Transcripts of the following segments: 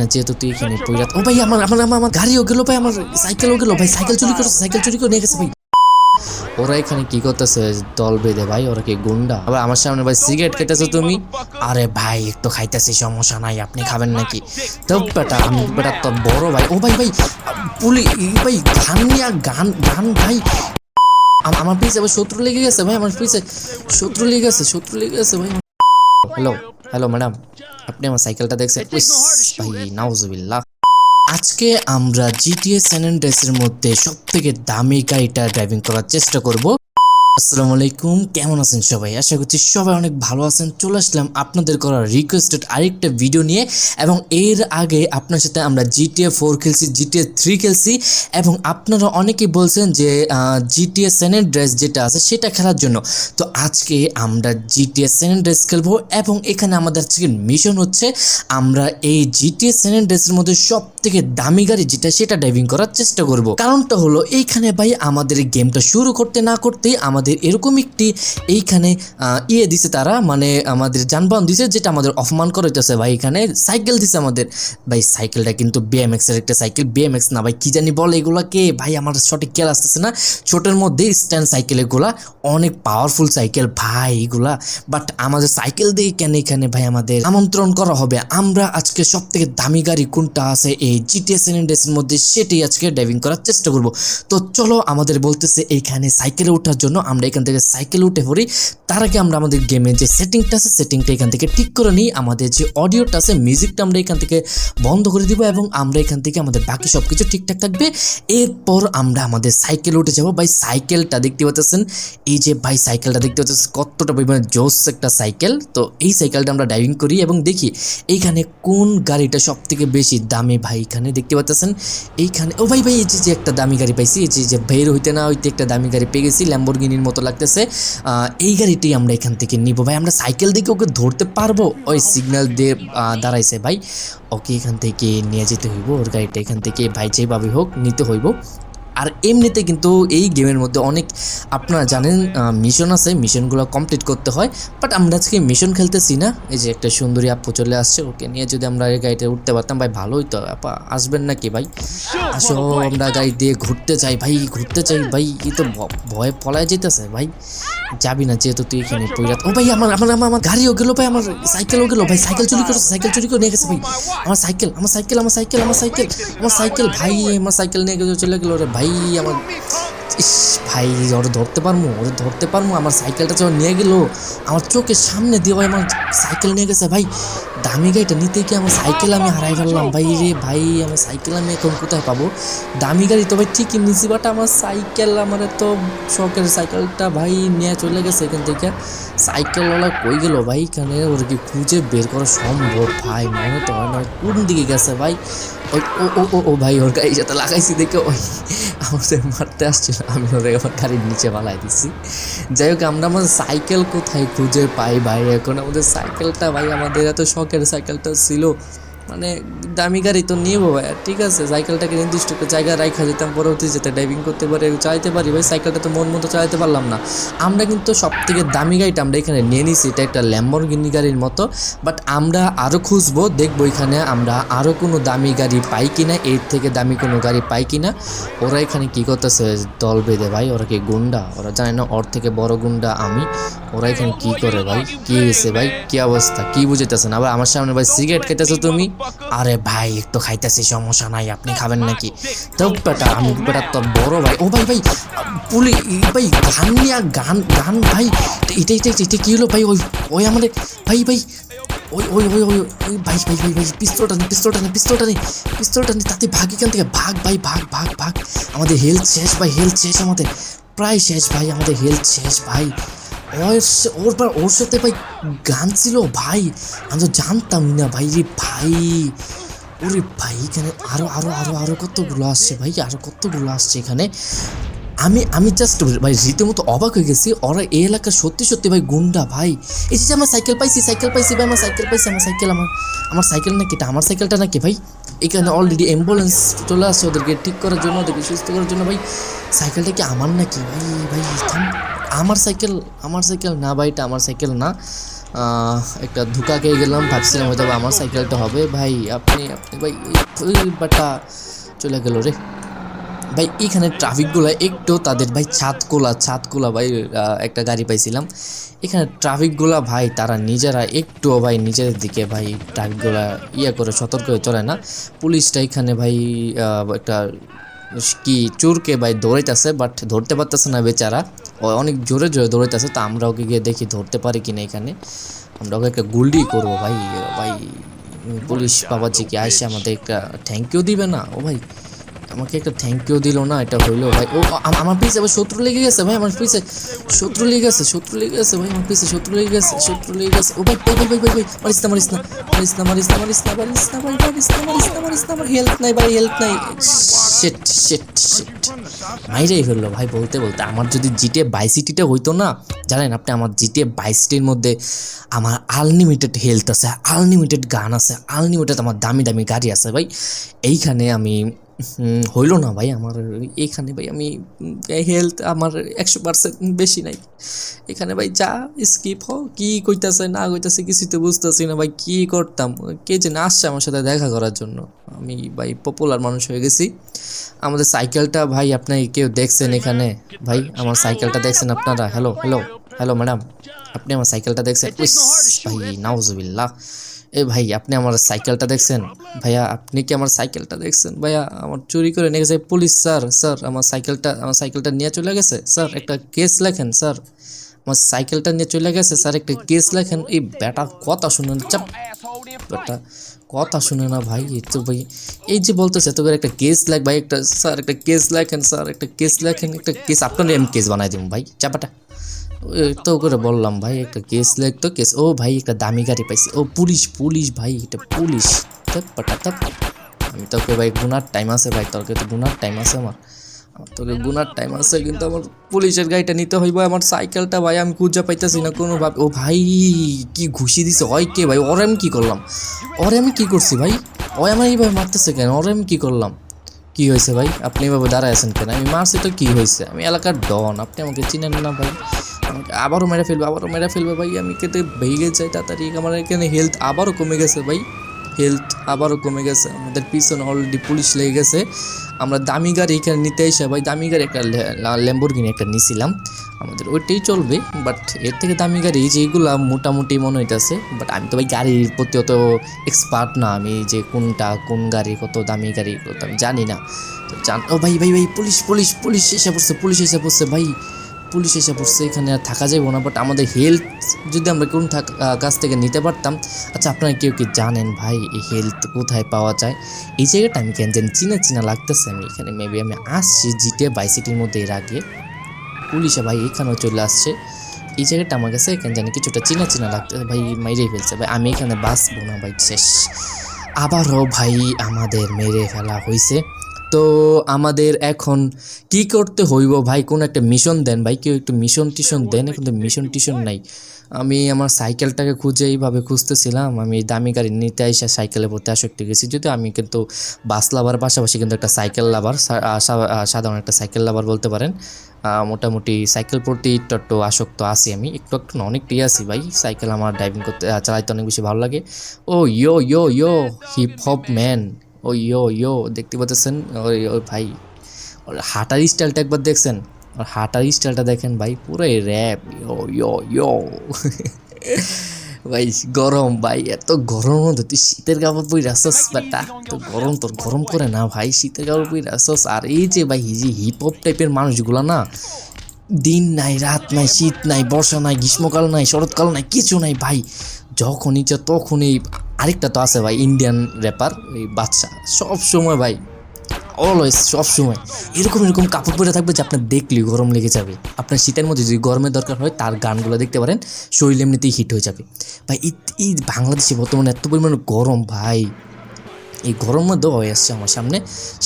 না, যেহেতু তুই এখানে ও ভাই, আমার আমার আমার গাড়িও গেল ভাই, আমার সাইকেলও গেল ভাই, সাইকেল চুরি করছে, সাইকেল চুরি করে নিয়ে গেছে ভাই। ওরা এখানে কি করতেছে? দল বেঁধে ভাই, ওরা কি গুন্ডা? আবার আমার সামনে ভাই সিগারেট খেতেছো তুমি? আরে ভাই, একটু খাইতেছি, সমস্যা নাই, আপনি খাবেন নাকি? তো বেটা, আমি বেটা তোর বড় ভাই। ও ভাই ভাই, পুলি ভাই গান নিয়া গান গান ভাই। আমার পিছে আবার শত্রু লেগে গেছে ভাই, আমার পিছে শত্রু লেগে গেছে, শত্রু লেগে গেছে ভাই। হ্যালো হ্যালো ম্যাডাম আপনি আমার সাইকেলটা দেখছেন? ভাই নাউজুবিল্লাহ। আজকে আমরা জিটিএ স্যান এর মধ্যে সব থেকে দামি গাড়িটা ড্রাইভিং করার চেষ্টা করব। আসসালামু আলাইকুম, কেমন আছেন সবাই? আশা করছি সবাই অনেক ভালো আছেন। চলে আসলাম আপনাদের করা রিকোয়েস্টেড আরেকটা ভিডিও নিয়ে এবং এর আগে আপনার সাথে আমরা জিটিএ ফোর খেলছি জিটিএ থ্রি খেলছি এবং আপনারা অনেকেই বলছেন যে জিটিএ সেনেট ড্রেস যেটা আছে সেটা খেলার জন্য। তো আজকে আমরা জিটিএ সেনেট ড্রেস খেলব এবং এখানে আমাদের আজকে মিশন হচ্ছে আমরা এই জিটিএ সেনেট ড্রেসের মধ্যে সব থেকে দামি গাড়ি যেটা, সেটা ড্রাইভিং করার চেষ্টা করব। কারণটা হলো, এইখানে ভাই আমাদের গেমটা শুরু করতে না করতেই আমাদের এরকম একটি এইখানে ইয়ে দিছে তারা মানে আমাদের যানবাহন দিছে, যেটা আমাদের অপমান করে হইতেছে ভাই। এখানে সাইকেল দিছে আমাদের। ভাই, সাইকেলটা কিন্তু বিএমএক্স এর একটা সাইকেল। বিএমএক্স না ভাই, কি জানি বলে এগুলাকে। ভাই, আমার সঠিক খেয়াল আসতেছে না। ছোটের মধ্যে স্ট্যান্ড সাইকেল এগুলা, অনেক পাওয়ারফুল সাইকেল ভাই এগুলা। বাট আমাদের সাইকেল দিয়ে কেন এখানে ভাই আমাদের আমন্ত্রণ করা হবে? আমরা আজকে সব থেকে দামি গাড়ি কোনটা আছে? এই জিটিএস এর মধ্যে সেটাই আজকে ড্রাইভিং করার চেষ্টা করব। তো চলো আমাদের বলতেছে এইখানে সাইকেলে ওঠার জন্য আমরা এখান থেকে সাইকেল উঠে পড়ি, তার আগে আমরা আমাদের গেমের যে সেটিংটা আছে সেটিংটা এখান থেকে ঠিক করে নিই, আমাদের যে অডিওটা আছে মিউজিকটা আমরা এখান থেকে বন্ধ করে দিব এবং আমরা এখান থেকে আমাদের বাকি সব কিছু ঠিকঠাক থাকবে। এরপর আমরা আমাদের সাইকেল উঠে যাব। ভাই, সাইকেলটা দেখতে পাচ্ছেন? এই যে ভাই, সাইকেলটা দেখতে পাচ্ছেন? কতটা পরিমাণে জোস একটা সাইকেল। তো এই সাইকেলটা আমরা ড্রাইভিং করি এবং দেখি, এইখানে কোন গাড়িটা সব থেকে বেশি দামি? ভাই, এখানে দেখতে পাচ্ছেন? এইখানে, ও ভাই ভাই, এই যে একটা দামি গাড়ি পাইছি, এই যে বের হইতে না হইতে একটা দামি গাড়ি পেয়ে গেছি ল্যাম্বরগিনির মতো লাগতেছে। এই গাড়িটি আমরা এখান থেকে নিব। ভাই, আমরা সাইকেল দিকে ওকে ধরতে পারব? ওই সিগন্যাল দিয়ে দাঁড়াইছে ভাই। ওকে এখান থেকে নিয়ে যেতে হইব। ওর গাড়িটা এখান থেকে ভাই যেভাবে হোক নিতে হইব। আর এমনিতে কিন্তু এই গেমের মধ্যে অনেক আপনারা জানেন মিশন আছে মিশনগুলো কমপ্লিট করতে হয় বাট আমরা আজকে মিশন খেলতেছি না। এই যে একটা সুন্দরী আপু চলে আসছে ওকে নিয়ে যদি আমরা এই গাড়িতে উঠতে পারতাম ভাই ভালোই তো আপা আসবেন নাকি ভাই? আসো আমরা গাড়ি দিয়ে ঘুরতে চাই ভাই ঘুরতে চাই ভাই এই তো ভয়ে পলায় যেতেছে ভাই। যাবি না যেহেতু তুই এখানে ও ভাই আমার আমার আমার আমার গাড়িও গেলো ভাই আমার সাইকেলও গেলো ভাই সাইকেল চুরি করছে সাইকেল চুরি করে নিয়ে গেছে ভাই। আমার সাইকেল আমার সাইকেল আমার সাইকেল আমার সাইকেল আমার সাইকেল ভাই আমার সাইকেল নিয়ে গেছে চলে গেলো রে ভাই। আমার ইস ভাই, ওরে ধরতে পারব ওরে ধরতে পারব আমার সাইকেলটা যখন নিয়ে গেল, আমার চোখের সামনে দিয়ে ভাই আমার সাইকেল নিয়ে গেছে। ভাই, দামি গাড়িটা নিতে গিয়ে আমার সাইকেল আমি হারাই ফেললাম। ভাই রে, ভাই আমার সাইকেল আমি এখন কোথায় পাবো? দামি গাড়ি তো ভাই ঠিকই নিছি বাট আমার সাইকেল আমার এত শখের সাইকেলটা ভাই নিয়ে চলে গেছে এখান থেকে। সাইকেলওয়ালা কই গেল ভাই? এখানে ওর কি খুঁজে বের করা সম্ভব? ভাই, মনে তো হয় না কোন দিকে গেছে ভাই? ওই, ও ও ও ও ভাই, ওর গাড়ি সাথে লাগাইছি দেখে, ওই আমাদের মারতে আসছিল, আমি ওদের আমার গাড়ির নিচে বালাই দিছি। যাই হোক, আমরা আমাদের সাইকেল কোথায় খুঁজে পাই ভাই এখন আমাদের সাইকেলটা ভাই, আমাদের এত শখের সাইকেলটা ছিল মানে দামি গাড়ি তো নিবো ভাই ঠিক আছে? সাইকেলটাকে নির্দিষ্ট জায়গায় রাখা যেতাম, পরবর্তী যেতে ড্রাইভিং করতে পারে চালাতে পারি। ভাই সাইকেলটা তো মন মতো চালাতে পারলাম না। আমরা কিন্তু সব থেকে দামি গাড়িটা আমরা এখানে নিয়ে নিছি, এটা একটা ল্যাম্বরগিনি গাড়ির মতো। বাট আমরা আরও খুঁজবো, দেখব এখানে আমরা আরও কোনো দামি গাড়ি পাই কিনা, এর থেকে দামি কোনো গাড়ি পাই কিনা। ওরা এখানে কী করতেছে? দল বেঁধে ভাই, ওরা কি গুন্ডা? ওরা জানে না ওর থেকে বড় গুন্ডা আমি। ওরা এখানে কী করে ভাই? কি হয়েছে ভাই? কী অবস্থা? কি বুঝেতেছেন আবার আমার সামনে ভাই সিগারেট খেতেছো তুমি? আরে ভাই একটু খাইতেছি সমস্যা নাই আপনি খাবেন নাকি? তো বেটা আমি বেটা তোর বড় ভাই। ও ভাই ভাই পুলি ভাই গান নিয়া গান গান ভাই। এটা এটা এটা কি হলো ভাই? ওই ওই আমাদের ভাই ভাই ওই ওই ওই ওই ওই ভাই ভাই ভাই ভাই পিস্তলটা নে পিস্তলটা নেই পিস্তলটা নেই পিস্তলটা নেই তাতে ভাগ এখান থেকে ভাগ ভাই ভাগ ভাগ ভাগ। আমাদের হেলথ শেষ ভাই হেলথ শেষ আমাদের প্রায় শেষ ভাই আমাদের হেলথ শেষ ভাই। ওর পর ওর সাথে ভাই গান ছিল, ভাই। আমি তো জানতাম না, ভাই রে ভাই, ওরে ভাই, এখানে আরও আরও আরও আরও কতগুলো আসছে, ভাই, আরও কতগুলো আসছে এখানে। আমি আমি জাস্ট ভাই, রীতিমতো অবাক হয়ে গেছি, ওরা এই এলাকার সত্যি সত্যি ভাই গুন্ডা, ভাই। এই যে আমার সাইকেল পাইছি সাইকেল পাইছি, ভাই, আমার সাইকেল পাইছি, আমার সাইকেল, আমার আমার সাইকেল নাকি এটা, আমার সাইকেলটা নাকি, ভাই? এখানে অলরেডি অ্যাম্বুলেন্স চলে আসছে ওদেরকে ঠিক করার জন্য, ওদেরকে সুস্থ করার জন্য, ভাই। সাইকেলটা কি আমার নাকি? ভাই ভাই, থাম। আমার সাইকেল আমার সাইকেল না ভাই, এটা আমার সাইকেল না। একটা ধোকা খেয়ে গেলাম, ভাবছিলাম হয়তো আমার সাইকেলটা হবে। ভাই, আপনি আপনি ভাই বাটা চলে গেল রে। ভাই, এখানে ট্রাফিকগুলো একটু তাদের, ভাই ছাদগুলা ছাদগুলা ভাই একটা গাড়ি পাইছিলাম। এখানে ট্রাফিকগুলা ভাই, তারা নিজেরা একটু ভাই নিজের দিকে ভাই, ট্রাফিকগুলা ইয়ে করে সতর্ক হয়ে চলে না। পুলিশটা এখানে ভাই একটা কি চোরকে ভাই দৌড়াইতেছে বাট ধরতে পারতেছে না বেচারা। ও অনেক জোরে জোরে দৌড়াইতেছে তো আমরা ওকে গিয়ে দেখি ধরতে পারি কিনা এখানে। আমরা ওকে একটা গুল্ডি করব ভাই ভাই পুলিশ বাবাজি কি আসে আমাদের একটা থ্যাংক ইউ দিবে না? ও ভাই আমাকে একটা থ্যাংক ইউ দিল না, এটা হইল ভাই। ও আমার পিছে আবার শত্রু লেগে গেছে ভাই, আমার পিছে। শত্রু লেগে গেছে, শত্রু লেগে গেছে ভাই, আমার পিছে শত্রু লেগে গেছে, শত্রু লেগে গেছে। ও ভাই ভাই ভাই ভাই ভাই, মারিস না মারিস না মারিস না মারিস না মারিস না মারিস না, ভাই, মারিস না মারিস না মারিস না, আমার হেল্প নাই ভাই হেল্প নাই। শিট শিট শিট মাইরেই হলো ভাই, বলতে বলতে আমার যদি জিটে বাইসিটিটা হইতো না, জানেন আপনি, আমার জিটে বাইসিটির মধ্যে আমার আনলিমিটেড হেলথ আছে আনলিমিটেড গান আছে আনলিমিটেড আমার দামি দামি গাড়ি আছে ভাই। এইখানে আমি হইল না ভাই আমার, এখানে ভাই আমি হেলথ আমার একশো পার্সেন্ট বেশি নাই। এখানে ভাই যা স্কিপ হ কি কইতাছে, না কইতাছে কিছুই তো বুঝতেছি না ভাই, কি করতাম? কে যে না আসছে আমার সাথে দেখা করার জন্য। আমি ভাই পপুলার মানুষ হয়ে গেছি। আমাদের সাইকেলটা ভাই আপনি কেউ দেখছেন এখানে? ভাই আমার সাইকেলটা দেখছেন আপনারা? হ্যালো হ্যালো হ্যালো ম্যাডাম আপনি আমার সাইকেলটা দেখছেন? ভাই, নাউজুবিল্লাহ। এ ভাই, আপনি আমার সাইকেলটা দেখছেন? ভাইয়া, আপনি কি আমার সাইকেলটা দেখছেন? ভাইয়া, আমার চুরি করে নিয়ে গেছে পুলিশ, স্যার স্যার, আমার সাইকেলটা আমার সাইকেলটা নিয়ে চলে গেছে? স্যার, একটা কেস লেখেন, স্যার। আমার সাইকেলটা নিয়ে চলে গেছে, স্যার, একটা কেস লেখেন। এই ব্যাটা কথা শুনেন চাপ ব্যাটা কথা শুনে না ভাই তো ভাই। এই যে বলতেছে তো একটা কেস লেখ, ভাই, একটা, স্যার, একটা কেস লেখেন, স্যার, একটা কেস লেখেন, একটা কেস, আপনার আমি কেস বানাই দিব ভাই চাপাটা তো করে বললাম, ভাই, একটা কেস লেখ তো কেস ও ভাই, একটা দামি গাড়ি পাইছি। ও পুলিশ পুলিশ, ভাই, এটা পুলিশ। পাটা আমি তোকে ভাই, গুনার টাইম আছে ভাই তোকে তো গুনার টাইম আছে আমার। তোকে গুনার টাইম আছে, কিন্তু আমার পুলিশের গাড়িটা নিতে হইব, আমার সাইকেলটা ভাই, আমি খুঁজে পাইতেছি না কোনো ভাবে ও ভাই, কি ঘুষি দিছে হয় কে ভাই, ওরে আমি কি করলাম? ওরে আমি কি করছি ভাই? ও আমার এইভাবে মারতেছে কেন? ওরে আমি কি করলাম? কি হয়েছে ভাই? আপনি এভাবে দাঁড়ায় আছেন কেন? আমি মারছি তো কি হয়েছে? আমি এলাকার ডন, আপনি আমাকে চিনেন না ভাই। আমাকে আবারও মেরে ফেলবে, আবারও মেরে ফেলবে ভাই। আমি কেটে ভেঙে যাই তাড়াতাড়ি। আমার এখানে হেলথ আবারও কমে গেছে ভাই। হেলথ আবারও কমে গেছে। আমাদের পিছনে অলরেডি পুলিশ লেগে গেছে। আমরা দামি গাড়ি এখানে নিতে এসে ভাই, দামি গাড়ি একটা ল্যাম্বোর্গিনি একটা নিছিলাম। আমাদের ওইটাই চলবে বাট এর থেকে দামি গাড়ি যেগুলা মোটামুটি মনে হইতেছে। বাট আমি তো ভাই গাড়ির প্রতি অত এক্সপার্ট না। আমি যে কোনটা, কোন গাড়ি, কত দামি গাড়ি কত আমি জানি না। তো জান, ও ভাই ভাই ভাই, পুলিশ পুলিশ পুলিশ এসে পড়ছে, পুলিশ এসে পড়ছে ভাই। পুলিশ এসে পড়ছে এখানে আর থাকা যাবে না বাট আমাদের হেলথ যদি আমরা কোন কাছ থেকে নিতে পারতাম আচ্ছা আপনারা কেউ কি জানেন ভাই এই হেলথ কোথায় পাওয়া যায়? এই জায়গাটা আমি কেন জানি, চিনা চিনা লাগতেছে আমি এখানে মেবি আমি আসছি জিটে বাইসিটির মধ্যে এর আগে। পুলিশে ভাই এখানেও চলে আসছে। এই জায়গাটা আমার কাছে এখানে জানি কিছুটা চিনা চিনা লাগতেছে ভাই মাইরেই ফেলছে, ভাই আমি এখানে বাঁচবো না, ভাই শেষ। আবারও ভাই আমাদের মেরে ফেলা হয়েছে তো আমাদের এখন কি করতে হইব? ভাই, কোন একটা মিশন দেন। ভাই, কেউ একটু মিশন টিশন দেন। এখন তো মিশন টিশন নাই। আমি আমার সাইকেলটাকে খুঁজে এইভাবে খুঁজতেছিলাম। আমি দামি গাড়ি নিতে এসে সাইকেলের প্রতি আসক্তি গেছি। যদিও আমি কিন্তু বাস লাভার পাশাপাশি কিন্তু একটা সাইকেল লাভার সাধারণ একটা সাইকেল লাভার বলতে পারেন। মোটামুটি সাইকেল প্রতি একটু আসক্ত আছি আমি। একটু একটু না, অনেকটাই আছি ভাই। সাইকেল আমার ড্রাইভিং করতে, চালাইতে অনেক বেশি ভালো লাগে। ও, yo yo yo hip hop man oh yo yo, দেখতে পাচ্ছেন? ওই ওই ভাই, ওর হাঁটার স্টাইলটা একবার দেখছেন? ওর হাঁটার স্টাইলটা দেখেন ভাই পুরোই র্যাপ ইয়ো ইয়ো ইয়ো। ভাই, গরম ভাই, এত গরম মধ্যে তুই শীতের কাপড় পরে আসস বেটা, তো গরম তোর গরম করে না ভাই, শীতের কাপড় পরে আসস আর এই যে ভাই যে হিপ হপ টাইপের মানুষগুলো না, দিন নাই, রাত নাই, শীত নাই, বর্ষা নাই, গ্রীষ্মকাল নাই, শরৎকাল নাই, কিছু নাই ভাই। যখন ইচ্ছা তখনই আরেকটা তো আছে ভাই ইন্ডিয়ান র্যাপার ওই বাচ্চা। সব সময় ভাই অলওয়েজ সব সময়। এরকম এরকম কাপড় পরে থাকবে যে আপনার দেখলেই গরম লেগে যাবে। আপনার শীতের মধ্যে যদি গরমের দরকার হয়, তার গানগুলো দেখতে পারেন, শরীর এমনিতেই হিট হয়ে যাবে। ভাই, এই এই বাংলাদেশে বর্তমানে এত পরিমাণে গরম, ভাই। এই গরম মধ্যে হয়ে আসছে আমার সামনে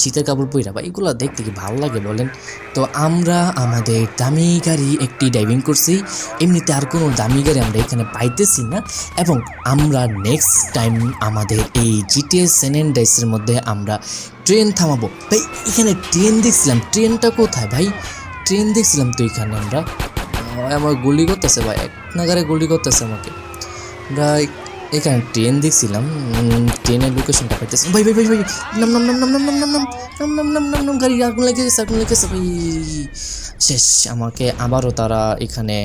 শীতের কাপড় পইরা, বা এগুলো দেখতে কি ভালো লাগে বলেন? তো আমরা আমাদের দামি গাড়ি একটি ড্রাইভিং করছি, এমনিতে আর কোনো দামি গাড়ি আমরা এখানে পাইতেছি না এবং আমরা নেক্সট টাইম আমাদের এই জিটিএস সেনেন্ডাইসের মধ্যে আমরা ট্রেন থামাবো। ভাই, এখানে ট্রেন দেখছিলাম ট্রেনটা কোথায় ভাই? ট্রেন দেখছিলাম তো এখানে আমরা। আমার গুলি করতেছে ভাই, এক নাগারে গুলি করতেছে আমাকে। আমরা এখানে ট্রেন দেখছিলাম ট্রেনের লোকেশনটা পাইতেছি ভাই ভাই ভাই ভাই নাম নাম নাম নাম নাম নাম নাম নাম নাম নাম নাম নাম গাড়ি আগুন লেগে আগুন ভাই শেষ আমাকে আবারও তারা এখানে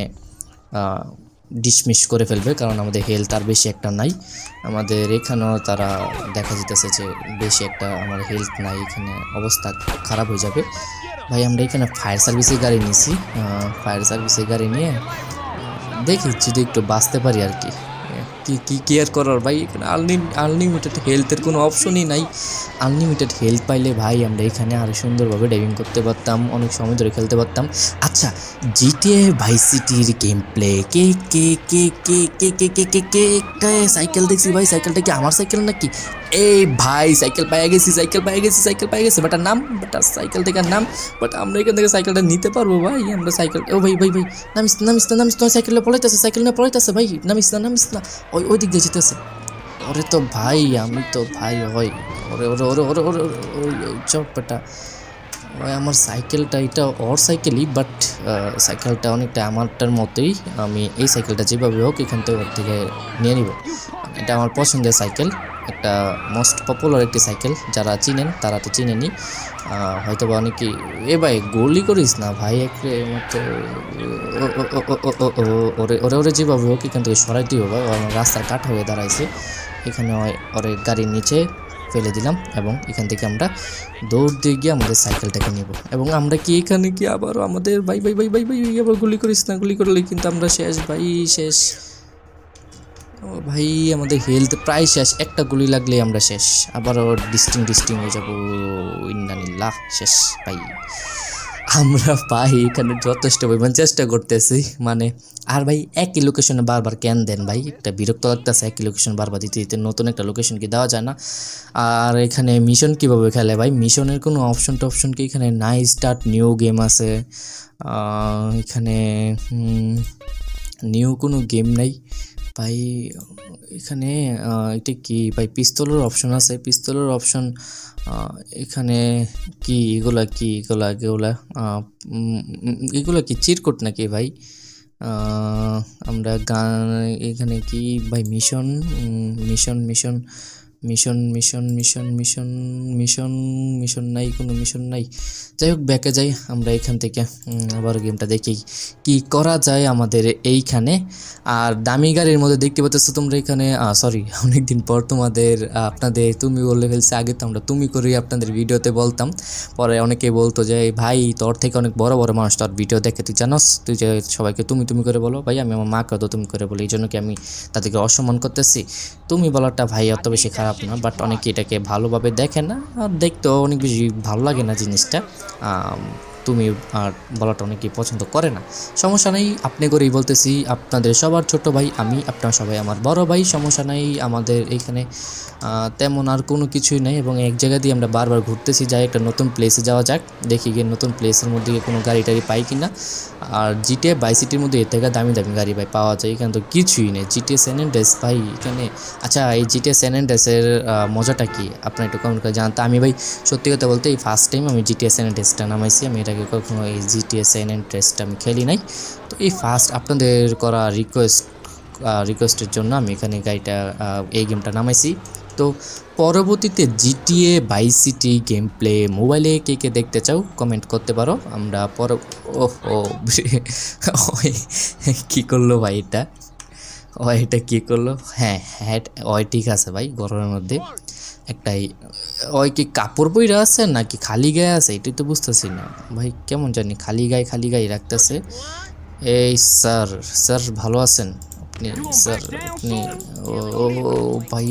ডিসমিস করে ফেলবে কারণ আমাদের হেলথ আর বেশি একটা নাই আমাদের এখানেও তারা দেখা যেতেছে যে বেশি একটা আমার হেলথ নাই এখানে অবস্থা খারাপ হয়ে যাবে ভাই আমরা এখানে ফায়ার সার্ভিসের গাড়ি নিয়েছি ফায়ার সার্ভিসের গাড়ি নিয়ে দেখি যদি একটু বাঁচতে পারি আর কি কি কি কেয়ার করার ভাই এখানে আনলিমিটেড হেলথের কোনো অপশনই নাই আনলিমিটেড হেলথ পাইলে ভাই আমরা এখানে আরও সুন্দরভাবে ড্রাইভিং করতে পারতাম অনেক সময় ধরে খেলতে পারতাম আচ্ছা জিটিএ ভাই সিটির গেম প্লে কে কে কে কে কে কে কে কে কে কে সাইকেল দেখছি ভাই সাইকেলটা কি আমার সাইকেল নাকি এই ভাই সাইকেল পাইয়া গেছি সাইকেল পাইয়া গেছি সাইকেল পাইয়া গেছি বাটার নাম বাটার সাইকেল থেকে নাম বাট আমরা এখান থেকে সাইকেলটা নিতে পারব ভাই আমরা সাইকেল ও ভাই ভাই ভাই নামিস না, নামিস না নামিস তোমার সাইকেলে পড়াইতেছে সাইকেল নিয়ে পড়াইতেছে ভাই নামিস না নামিস না ওই ওই দিক দিয়ে যেতেছে। ওরে তো ভাই, আমি তো ভাই হয় ওরে ওরে ওরে ওরে ওরে ওই ওই চপ বেটা ওই আমার সাইকেলটা, এটা ওর সাইকেলই বাট সাইকেলটা অনেকটা আমারটার মতোই। আমি এই সাইকেলটা যেভাবে হোক, এখান থেকে ওর থেকে নিয়ে নিব। এটা আমার পছন্দের সাইকেল, একটা মোস্ট পপুলার একটি সাইকেল। যারা চিনেন, তারা তো চিনেনি হয়তো বা অনেকেই এ ভাই গুলি করিস না ভাই একরে মতো ওরে ওরে ওরে যেভাবে হোক এখান থেকে হবে ও আমার রাস্তার কাঠ হয়ে দাঁড়াইছে। এখানে ওরে গাড়ির নিচে ফেলে দিলাম এবং এখান থেকে আমরা দৌড় দিয়ে গিয়ে আমাদের সাইকেলটাকে নেব। এবং আমরা কি এখানে কি আবারও আমাদের ভাই ভাই ভাই ভাই ভাই ভাই, আবার গুলি করিস না গুলি করলে কিন্তু আমরা শেষ ভাই শেষ। ও ভাই, আমাদের হেলথ প্রায় শেষ। একটা গুলি লাগলে আমরা শেষ। আবারও ডিস্টিং ডিস্টিং হয়ে যাব। ইন্নানিল্লাহ, শেষ, ভাই। আমরা পাই এখানে যথেষ্ট পরিমাণ চেষ্টা করতেছি। মানে আর ভাই, একই লোকেশনে বারবার ক্যান দেন ভাই। একটা বিরক্ত লাগতেছে, একই লোকেশন বারবার দিতে দিতে নতুন একটা লোকেশন কি দেওয়া যায় না। আর এখানে মিশন কীভাবে খেলে ভাই? মিশনের কোনো অপশন টপশন কি এখানে নাই? স্টার্ট নিউ গেম আছে। এখানে নিউ কোনো গেম নাই। ভাই, এখানে এটি কি? ভাই, পিস্তলের অপশন আছে। পিস্তলের অপশন এখানে কি? এগুলা কি? এগুলা এগুলা এগুলা কি চিরকুট নাকি ভাই? আমরা গান, এখানে কি? ভাই mission mission mission mission mission mission mission mission mission নাই, কোনো মিশন নাই। যাই হোক, ব্যাকে যাই, আমরা এখান থেকে আবার গেমটা দেখি কি করা যায় আমাদের এইখানে। আর দামি গাড়ির মধ্যে দেখতে পাচ্ছ তোমরা এখানে সরি অনেকদিন পর তোমাদের আপনাদের তুমি বলে ফেলছে, আগে তো আমরা তুমি করেই আপনাদের ভিডিওতে বলতাম। পরে অনেকে বলতো যে, ভাই, তোর থেকে অনেক বড় বড় মানুষ, তোর ভিডিও দেখে তুই জানোস, তুই যে সবাইকে তুমি তুমি করে বলো, ভাই, আমি আমার মাকে তো তুমি করে বলি, এই জন্য কি আমি তাদেরকে অসম্মান করতেছি? তুমি বলাটা, ভাই, অত বেশি খারাপ না বাট অনেকে এটাকে ভালোভাবে দেখে না, আর দেখতেও অনেক বেশি ভালো লাগে না জিনিসটা। তুমি আর বলাটা অনেকেই পছন্দ করে না। সমস্যা নেই, আপনি করেই বলতেছি, আপনাদের সবার ছোট ভাই, আমি, আপনার সবাই আমার বড় ভাই, সমস্যা নেই, আমাদের এইখানে তেমন আর কোনো কিছুই নেই এবং এক জায়গা দিয়ে আমরা বারবার ঘুরতেছি, যাই একটা নতুন প্লেসে যাওয়া যাক, দেখি গিয়ে নতুন প্লেসের মধ্যে গিয়ে কোনো গাড়ি টাড়ি পাই কিনা। আর জিটিএ বাইসিটির মধ্যে এর থেকে দামি দামি গাড়ি ভাই পাওয়া যায়, এখানে তো কিছুই নেই। জিটিএ স্যানেন্ডেস ভাই, এখানে আচ্ছা এই জিটিএ স্যানেন্ডেসের মজাটা কি? আপনার একটু কমেন্ট করে জানতে আমি ভাই, সত্যি কথা বলতে এই ফার্স্ট টাইম আমি জিটিএস এন টেস্টটা নামাইছি, আমি এর আগে কখনো এই জিটিএস এন টেস্টটা আমি খেলি নাই। তো এই ফার্স্ট আপনাদের করা রিকোয়েস্ট রিকোয়েস্টের জন্য আমি এখানে গাড়িটা এই গেমটা নামাইছি। তো পরবর্তীতে GTA vice city game play মোবাইলে কে কে দেখতে চাও কমেন্ট করতে পারো। আমরা পর ও ও কী করল ভাই এটা? ও এটা কী করল? হ্যাঁ হ্যাঁ ওই ঠিক আছে ভাই, গরমের মধ্যে। একটাই, ওই কি কাপড় বইরা আছে নাকি খালি গায়ে আছে? এটাই তো বুঝতেছি না। ভাই, কেমন জানি খালি গায়ে খালি গায়ে রাখতেছে। এই স্যার স্যার ভালো আছেন? আপনি, স্যার, আপনি, ও ভাই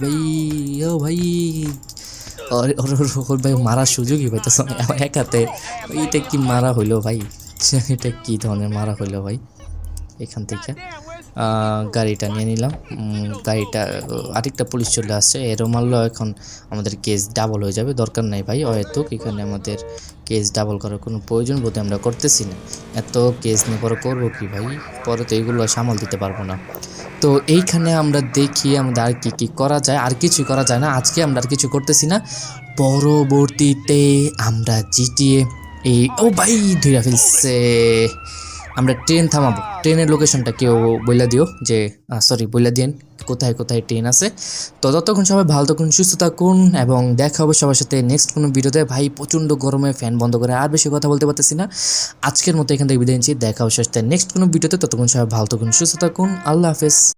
ভাই, ও, ভাই। ওর ভাই, মারার সুযোগই পাইতেছ এক হাতে এটা কি মারা হইল ভাই? এটা কি ধরনের মারা হইল ভাই? এখান থেকে। গাড়িটা নিয়ে নিলাম। গাড়িটা আরেকটা পুলিশ চলে আসছে। এরও মারলেও এখন আমাদের কেস ডাবল হয়ে যাবে। দরকার নাই ভাই হয়তো এখানে আমাদের কেস ডাবল করার কোনো প্রয়োজন বোধ আমরা করতেছি না। এত কেস নিয়ে পরে করব কি ভাই? পরে তো এগুলো সামাল দিতে পারব না। তো এইখানে আমরা দেখি আমাদের আর কি কি করা যায়। আর কিছু করা যায় না। আজকে আমরা আর কিছু করতেছি না। পরবর্তীতে আমরা জিটিএ এই ও ভাই ধরে ফেলছে। আমরা ট্রেন থামাবো। ট্রেনের লোকেশনটা কেউ বইলা দিও যে সরি বইলা দিয়েন কোথায় কোথায় ট্রেন আছে। তো ততক্ষণ সবাই ভালো থাকুন, সুস্থ থাকুন এবং দেখা হবে সবার সাথে নেক্সট কোনো ভিডিওতে ভাই, প্রচণ্ড গরমে ফ্যান বন্ধ করে আর বেশি কথা বলতে পারতেছি না। আজকের মতো এখান থেকে বিদায় নিচ্ছি। দেখা হবে সাথে নেক্সট কোনো ভিডিওতে ততক্ষণ সবাই ভালো থাকুন, সুস্থ থাকুন। আল্লাহ হাফেজ।